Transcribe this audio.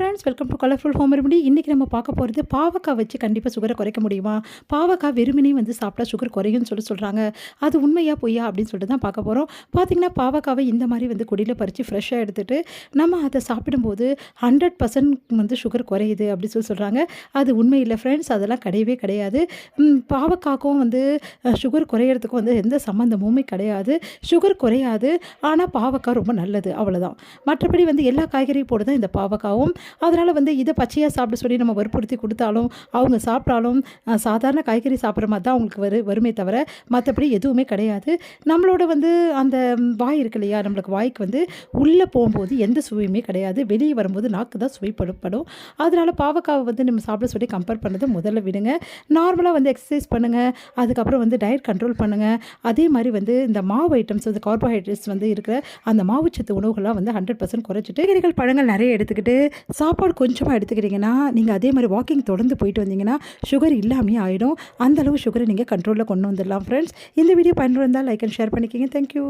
siempre friends welcome to colourful home remedy இன்றைக்கி நம்ம பார்க்க போகிறது பாவக்காய் வச்சு கண்டிப்பாக சுகரை குறைக்க முடியுமா? பாவக்காய் வெறுமனே வந்து சாப்பிட்டா சுகர் குறையும்னு சொல்லி சொல்கிறாங்க அது உண்மையாக பொய்யா அப்படின்னு சொல்லிட்டு தான் பார்க்க போகிறோம் பார்த்திங்கன்னா பாவக்காவை இந்த மாதிரி வந்து கொடியில் பறித்து ஃப்ரெஷ்ஷாக எடுத்துகிட்டு நம்ம அதை சாப்பிடும்போது ஹண்ட்ரட் பர்சன்ட் வந்து சுகர் குறையுது அப்படின்னு சொல்லி சொல்கிறாங்க அது உண்மை இல்லை ஃப்ரெண்ட்ஸ் அதெல்லாம் கிடையவே கிடையாது. ம், பாவக்காய்க்கும் வந்து சுகர் குறையிறதுக்கும் வந்து எந்த சம்மந்தமுமே கிடையாது. சுகர் குறையாது. ஆனால் பாவக்காய் ரொம்ப நல்லது. அவ்வளோதான் மற்றபடி வந்து எல்லா காய்கறியும் போட்டு தான் இந்த பாவக்காவும் அதனால் வந்து இதை பச்சையாக சாப்பிட சொல்லி நம்ம வற்புறுத்தி கொடுத்தாலும் அவங்க சாப்பிட்டாலும் சாதாரண காய்கறி சாப்பிட்ற மாதிரி தான் அவங்களுக்கு வரு வருமே தவிர மற்றபடி எதுவுமே கிடையாது. நம்மளோட வந்து அந்த வாய் இருக்கு இல்லையா நம்மளுக்கு வாய்க்கு வந்து உள்ளே போகும்போது எந்த சுவையுமே கிடையாது. வெளியே வரும்போது நாக்கு தான் சுவைப்படப்படும் அதனால் பாவக்காவை வந்து நம்ம சாப்பிட சொல்லி கம்பேர் பண்ணது முதல்ல விடுங்க. நார்மலாக வந்து எக்ஸசைஸ் பண்ணுங்கள் அதுக்கப்புறம் வந்து டயட் கண்ட்ரோல் பண்ணுங்கள் அதே மாதிரி வந்து இந்த மாவு ஐட்டம்ஸ் வந்து கார்போஹைட்ரேட்ஸ் வந்து இருக்கிற அந்த மாவுச்சத்து உணவுகள்லாம் வந்து ஹண்ட்ரட் பர்சன்ட் குறைச்சிட்டு கீரைகள் பழங்கள் நிறைய எடுத்துக்கிட்டு சா சாப்பாடு கொஞ்சமாக எடுத்துக்கிட்டிங்கன்னா நீங்கள் அதே மாதிரி வாக்கிங் தொடர்ந்து போயிட்டு வந்தீங்கன்னா சுகர் இல்லாமே ஆகிடும் அந்தளவு சுகரை நீங்கள் கண்ட்ரோலில் கொண்டு வந்துடலாம் ஃப்ரெண்ட்ஸ் இந்த வீடியோ பயனுள்ள இருந்தால் லைக் அண்ட் ஷேர் பண்ணிக்கிங்க தேங்க்யூ